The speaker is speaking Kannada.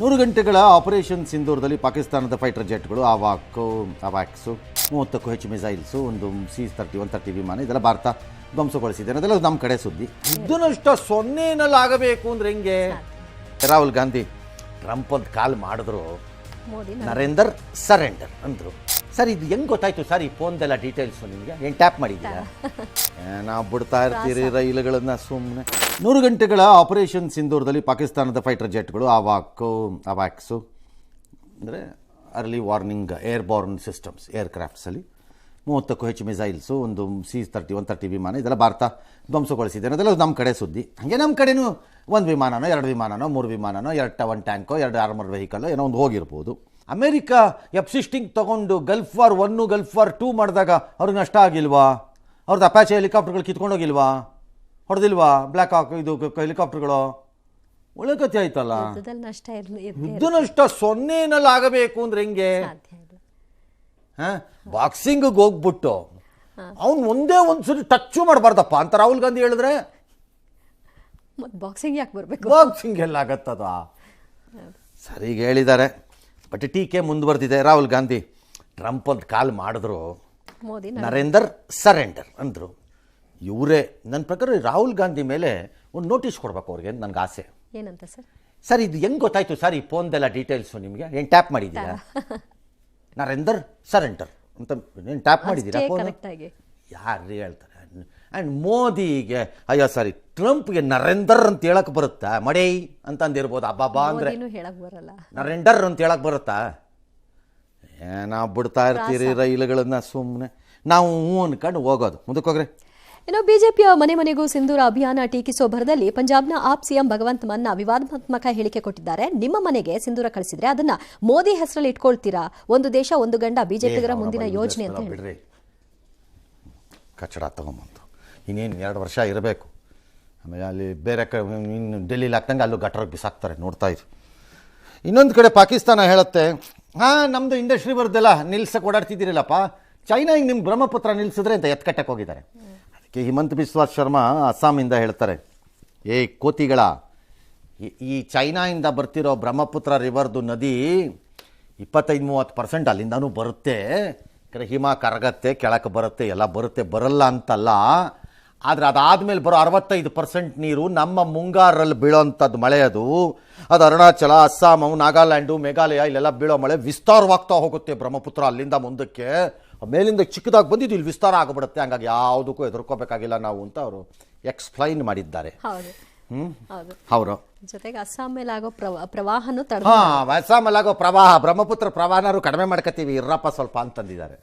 ನೂರು ಗಂಟೆಗಳ ಆಪರೇಷನ್ ಸಿಂಧೂರದಲ್ಲಿ ಪಾಕಿಸ್ತಾನದ ಫೈಟರ್ ಜೆಟ್ಗಳು ಅವಾಕು ಅವಾಕ್ಸು ಮೂವತ್ತಕ್ಕೂ ಹೆಚ್ಚು ಮಿಸೈಲ್ಸು ಒಂದು ಸಿ ತರ್ಟಿ ಒನ್ ತರ್ಟಿ ವಿಮಾನ ಇದೆಲ್ಲ ಭಾರತ ಧ್ವಂಸಗೊಳಿಸಿದೆ. ಅದೆಲ್ಲ ನಮ್ಮ ಕಡೆ ಸುದ್ದಿ. ಇದನ್ನಷ್ಟ ಸೊನ್ನೆನಲ್ಲಿ ಆಗಬೇಕು ಅಂದ್ರೆ ಹೆಂಗೆ? ರಾಹುಲ್ ಗಾಂಧಿ ಟ್ರಂಪ್ ಒಂದು ಕಾಲ್ ಮಾಡಿದ್ರು. ಮೋದಿ ನರೇಂದರ್. ಸರೆಂಡರ್ ಅಂದರು. ಸರ್ ಇದು ಹೆಂಗ್ ಗೊತ್ತಾಯ್ತು? ಸರ್ ಈ ಫೋನ್ದೆಲ್ಲ ಡೀಟೇಲ್ಸು ನಿಮಗೆ? ಏನು ಟ್ಯಾಪ್ ಮಾಡಿದ್ದೀರಾ? ನಾವು ಬಿಡ್ತಾ ಇರ್ತೀರಿ ರೈಲುಗಳನ್ನ ಸುಮ್ಮನೆ ನೂರು ಗಂಟೆಗಳ ಆಪರೇಷನ್ ಸಿಂಧೂರದಲ್ಲಿ ಪಾಕಿಸ್ತಾನದ ಫೈಟರ್ ಜೆಟ್ಗಳು ಅವಾಕು ಅವಾಕ್ಸು ಅಂದರೆ early warning airborne systems air ಕ್ರಾಫ್ಟ್ಸಲ್ಲಿ ಮೂವತ್ತಕ್ಕೂ ಹೆಚ್ಚು ಮಿಸೈಲ್ಸು ಒಂದು ಸಿ ತರ್ಟಿ ಒನ್ ತರ್ಟಿ ವಿಮಾನ ಇದೆಲ್ಲ ಭಾರತ ಧ್ವಂಸಗೊಳಿಸಿದೆ ಅನ್ನೋದೆಲ್ಲ ನಮ್ಮ ಕಡೆ ಸುದ್ದಿ. ಹಾಗೆ ನಮ್ಮ ಕಡೆನೂ ಒಂದು ವಿಮಾನನೋ ಎರಡು ವಿಮಾನನೋ ಮೂರು ವಿಮಾನನೋ ಎರಡು ಟ ಒನ್ ಟ್ಯಾಂಕೋ ಎರಡು ಆರ್ಮರ್ ವೆಹಿಕಲ್ ಏನೋ ಒಂದು ಹೋಗಿರ್ಬೋದು. ಅಮೇರಿಕಾ ಎಫ್ ಸಿಕ್ಸ್ಟಿಂಗ್ ತೊಗೊಂಡು Gulf war one Gulf war two ಮಾಡಿದಾಗ ಅವ್ರಿಗೆ ನಷ್ಟ ಆಗಿಲ್ವಾ? ಅವ್ರದ್ದು ಅಪಾಚೆ ಹೆಲಿಕಾಪ್ಟರ್ಗಳು ಕಿತ್ಕೊಂಡೋಗಿಲ್ವಾ ಹೊಡೆದಿಲ್ವಾ ಬ್ಲ್ಯಾಕ್ ಹಾಕ್ ಇದು ಹೆಲಿಕಾಪ್ಟರ್ಗಳು? ಒಳ್ಳೆ ಕಥೆ ಆಯ್ತಲ್ಲ ಯುದ್ಧ ನಷ್ಟ ಸೊನ್ನೆನಲ್ಲಿ ಆಗಬೇಕು ಅಂದ್ರೆ ಹೆಂಗೆ? ಬಾಕ್ಸಿಂಗ್ ಹೋಗ್ಬಿಟ್ಟು ಅವ್ನು ಒಂದೇ ಒಂದ್ಸರಿ ಟಚ್ಚು ಮಾಡಬಾರ್ದಪ್ಪ ಅಂತ ರಾಹುಲ್ ಗಾಂಧಿ ಹೇಳಿದ್ರೆ? ಮತ್ತೆ ಬಾಕ್ಸಿಂಗ್ ಯಾಕೆ ಬರಬೇಕು? ಬಾಕ್ಸಿಂಗ್ ಎಲ್ಲ ಆಗತ್ತದ? ಸರಿಗೆ ಹೇಳಿದ್ದಾರೆ ಬಟ್ ಟೀಕೆ ಮುಂದುವರೆದಿದೆ ರಾಹುಲ್ ಗಾಂಧಿ. ಟ್ರಂಪ್ ಒಂದು ಕಾಲ್ ಮಾಡಿದ್ರು ಮೋದಿ ನರೇಂದರ್ ಸರೆಂಡರ್ ಅಂದರು. ಇವರೇ ನನ್ನ ಪ್ರಕಾರ ರಾಹುಲ್ ಗಾಂಧಿ ಮೇಲೆ ಒಂದು ನೋಟಿಸ್ ಕೊಡ್ಬೇಕು ಅವ್ರಿಗೆ ಅಂತ ನನಗೆ ಆಸೆ. ಏನಂತ ಸರ್? ಸರ್ ಇದು ಹೆಂಗೆ ಗೊತ್ತಾಯ್ತು? ಸರ್ ಈ ಫೋನ್ದೆಲ್ಲ ಡೀಟೇಲ್ಸು ನಿಮಗೆ? ಏನು ಟ್ಯಾಪ್ ಮಾಡಿದ್ದೀರಾ? ನರೇಂದರ್ ಸರೆಂಡರ್ ಅಂತ ಏನು ಟ್ಯಾಪ್ ಮಾಡಿದ್ದೀರಾ ಫೋನ್ ಯಾರು ಹೇಳ್ತಾರೆ? ಆ್ಯಂಡ್ ಮೋದಿಗೆ ಅಯ್ಯೋ ಸಾರಿ ಟ್ರಂಪ್ಗೆ ನರೇಂದರ್ ಅಂತ ಹೇಳಕ್ ಬರುತ್ತಾ? ಮಡೇ ಅಂತ ಅಂದಿರ್ಬೋದು ಬಾ ಅಂದ್ರೆ ನರೇಂದರ್ ಅಂತ ಹೇಳಕ್ ಬರುತ್ತಾ? ನಾವು ಬಿಡ್ತಾ ಇರ್ತೀರಿ ರೈಲುಗಳನ್ನ ಸುಮ್ಮನೆ ನಾವು ಹ್ಞೂ ಅನ್ಕೊಂಡು ಹೋಗೋದು. ಮುಂದಕ್ಕೆ ಹೋಗ್ರಿ. ಇನ್ನು ಬಿಜೆಪಿಯ ಮನೆ ಮನೆಗೂ ಸಿಂಧೂರ ಅಭಿಯಾನ ಟೀಕಿಸುವ ಭರದಲ್ಲಿ ಪಂಜಾಬ್ನ ಆಪ್ ಸಿಎಂ ಭಗವಂತ್ ಮನ್ನ ವಿವಾದಾತ್ಮಕ ಹೇಳಿಕೆ ಕೊಟ್ಟಿದ್ದಾರೆ. ನಿಮ್ಮ ಮನೆಗೆ ಸಿಂಧೂರ ಕಳಿಸಿದ್ರೆ ಅದನ್ನ ಮೋದಿ ಹೆಸರಲ್ಲಿ ಇಟ್ಕೊಳ್ತೀರಾ? ಒಂದು ದೇಶ ಒಂದು ಗಂಡ ಬಿಜೆಪಿಗರ ಮುಂದಿನ ಯೋಜನೆ ಅಂತ ಹೇಳಿ. ಕಚಡ ತೊಗೊಂಬಂತು. ಇನ್ನೇನು ಎರಡು ವರ್ಷ ಇರಬೇಕು. ಆಮೇಲೆ ಅಲ್ಲಿ ಬೇರೆ ಕ, ಇನ್ನು ಡೆಲ್ಲಿಲಿ ಹಾಕ್ದಂಗೆ ಅಲ್ಲೂ ಗಟ್ಟರ ಬಿಸಾಕ್ತಾರೆ ನೋಡ್ತಾ ಇದ್ವಿ ಇನ್ನೊಂದು ಕಡೆ ಪಾಕಿಸ್ತಾನ ಹೇಳುತ್ತೆ, ಹಾಂ ನಮ್ಮದು ಇಂಡಸ್ಟ್ರಿ ಬರ್ದಲ್ಲ ನಿಲ್ಸಕ್ಕೆ ಓಡಾಡ್ತಿದ್ದೀರಲ್ಲಪ್ಪ. ಚೈನಾ ಹಿಂಗೆ ನಿಮ್ಮ ಬ್ರಹ್ಮಪುತ್ರ ನಿಲ್ಲಿಸಿದ್ರೆ ಅಂತ ಎತ್ಕಟ್ಟಕ್ಕೆ ಹೋಗಿದ್ದಾರೆ. ಅದಕ್ಕೆ ಹಿಮಂತ್ ಬಿಸ್ವಾಸ್ ಶರ್ಮಾ ಅಸ್ಸಾಮಿಂದ ಹೇಳ್ತಾರೆ, ಏ ಕೋತಿಗಳ ಈ ಚೈನಾಯಿಂದ ಬರ್ತಿರೋ ಬ್ರಹ್ಮಪುತ್ರ ರಿವರ್ದು ನದಿ ಇಪ್ಪತ್ತೈದು ಮೂವತ್ತು ಪರ್ಸೆಂಟ್ ಅಲ್ಲಿಂದನೂ ಬರುತ್ತೆ. ಯಾಕಂದ್ರೆ ಹಿಮ ಕರಗತ್ತೆ ಕೆಳಕ್ಕೆ ಬರುತ್ತೆ, ಎಲ್ಲ ಬರುತ್ತೆ, ಬರಲ್ಲ ಅಂತಲ್ಲ. ಆದರೆ ಅದಾದಮೇಲೆ ಬರೋ ಅರವತ್ತೈದು ಪರ್ಸೆಂಟ್ ನೀರು ನಮ್ಮ ಮುಂಗಾರಲ್ಲಿ ಬೀಳೋಂಥದ್ದು ಮಳೆ ಅದು. ಅದು ಅರುಣಾಚಲ ಅಸ್ಸಾಮು ನಾಗಾಲ್ಯಾಂಡು, ಮೇಘಾಲಯ, ಇಲ್ಲೆಲ್ಲ ಬೀಳೋ ಮಳೆ ವಿಸ್ತಾರವಾಗ್ತಾ ಹೋಗುತ್ತೆ ಬ್ರಹ್ಮಪುತ್ರ ಅಲ್ಲಿಂದ ಮುಂದಕ್ಕೆ. ಮೇಲಿಂದ ಚಿಕ್ಕದಾಗಿ ಬಂದಿದ್ದು ಇಲ್ಲಿ ವಿಸ್ತಾರ ಆಗಿಬಿಡುತ್ತೆ, ಹಂಗಾಗಿ ಯಾವುದಕ್ಕೂ ಹೆದರ್ಕೋಬೇಕಾಗಿಲ್ಲ ನಾವು ಅಂತ ಅವರು ಎಕ್ಸ್ಪ್ಲೈನ್ ಮಾಡಿದ್ದಾರೆ. ಹೌದು. ಜೊತೆಗೆ ಅಸ್ಸಾಂ ಮೇಲೆ ಆಗೋ ಪ್ರವ- ಪ್ರವಾಹನೂ ತಡ ಹಾ ಅಸ್ಸಾಮಲ್ಲಾಗೋ ಪ್ರವಾಹ ಬ್ರಹ್ಮಪುತ್ರ ಪ್ರವಾಹನಾರು ಕಡಿಮೆ ಮಾಡ್ಕೋತೀವಿ ಇರ್ರಪ್ಪ ಸ್ವಲ್ಪ ಅಂತಂದಿದ್ದಾರೆ.